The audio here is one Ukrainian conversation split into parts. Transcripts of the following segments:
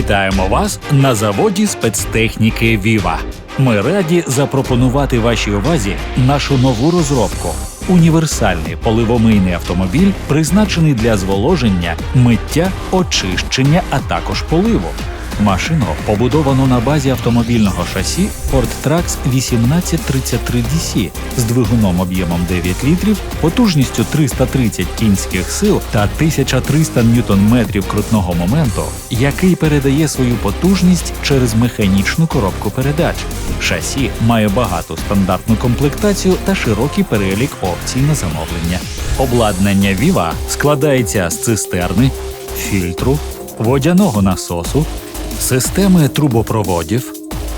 Вітаємо вас на заводі спецтехніки Віва. Ми раді запропонувати вашій увазі нашу нову розробку. Універсальний поливомийний автомобіль, призначений для зволоження, миття, очищення, а також поливу. Машину побудовано на базі автомобільного шасі Ford Trax 1833 DC з двигуном об'ємом 9 літрів, потужністю 330 кінських сил та 1300 ньютон-метрів крутного моменту, який передає свою потужність через механічну коробку передач. Шасі має багату стандартну комплектацію та широкий перелік опцій на замовлення. Обладнання Viva складається з цистерни, фільтру, водяного насосу, системи трубопроводів,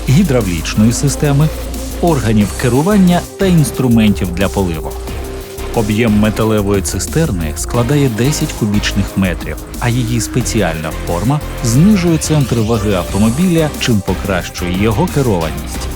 гідравлічної системи, органів керування та інструментів для поливу. Об'єм металевої цистерни складає 10 кубічних метрів, а її спеціальна форма знижує центр ваги автомобіля, чим покращує його керованість.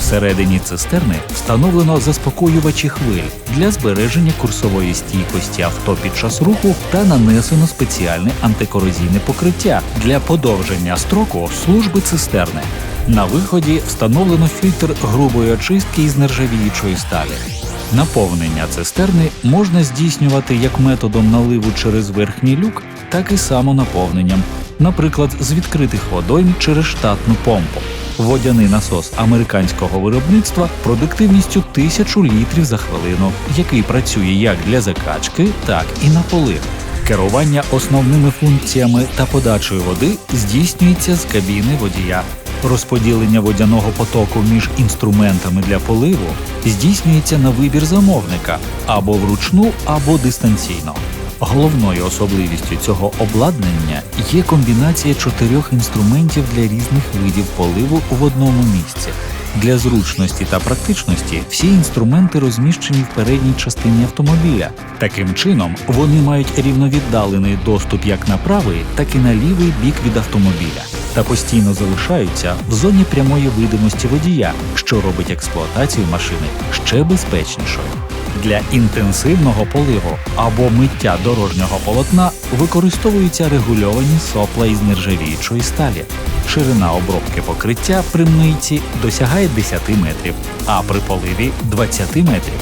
Всередині цистерни встановлено заспокоювачі хвиль для збереження курсової стійкості авто під час руху та нанесено спеціальне антикорозійне покриття для подовження строку служби цистерни. На виході встановлено фільтр грубої очистки із нержавіючої сталі. Наповнення цистерни можна здійснювати як методом наливу через верхній люк, так і самонаповненням, наприклад, з відкритих водойм через штатну помпу. Водяний насос американського виробництва продуктивністю 1000 літрів за хвилину, який працює як для закачки, так і на полив. Керування основними функціями та подачею води здійснюється з кабіни водія. Розподілення водяного потоку між інструментами для поливу здійснюється на вибір замовника або вручну, або дистанційно. Головною особливістю цього обладнання є комбінація чотирьох інструментів для різних видів поливу в одному місці. Для зручності та практичності всі інструменти розміщені в передній частині автомобіля. Таким чином, вони мають рівновіддалений доступ як на правий, так і на лівий бік від автомобіля та постійно залишаються в зоні прямої видимості водія, що робить експлуатацію машини ще безпечнішою. Для інтенсивного поливу або миття дорожнього полотна використовуються регульовані сопла із нержавіючої сталі. Ширина обробки покриття при мийці досягає 10 метрів, а при поливі 20 метрів.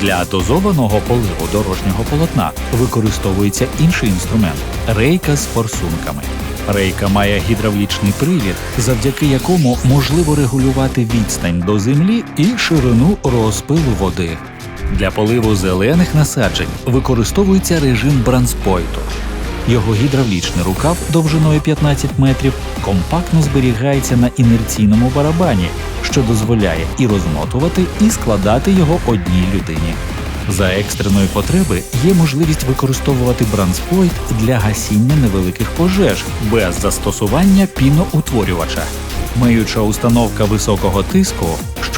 Для дозованого поливу дорожнього полотна використовується інший інструмент рейка з форсунками. Рейка має гідравлічний привід, завдяки якому можливо регулювати відстань до землі і ширину розпилу води. Для поливу зелених насаджень використовується режим бранспойту. Його гідравлічний рукав довжиною 15 метрів компактно зберігається на інерційному барабані, що дозволяє і розмотувати, і складати його одній людині. За екстреної потреби є можливість використовувати бранспойт для гасіння невеликих пожеж без застосування піноутворювача. Миюча установка високого тиску,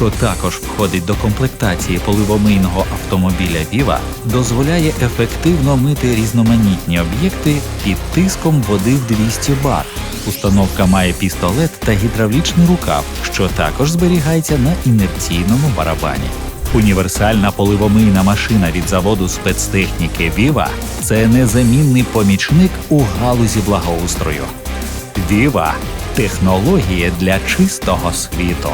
що також входить до комплектації поливомийного автомобіля Viva, дозволяє ефективно мити різноманітні об'єкти під тиском води в 200 бар. Установка має пістолет та гідравлічний рукав, що також зберігається на інерційному барабані. Універсальна поливомийна машина від заводу спецтехніки Viva – це незамінний помічник у галузі благоустрою. Viva – технології для чистого світу.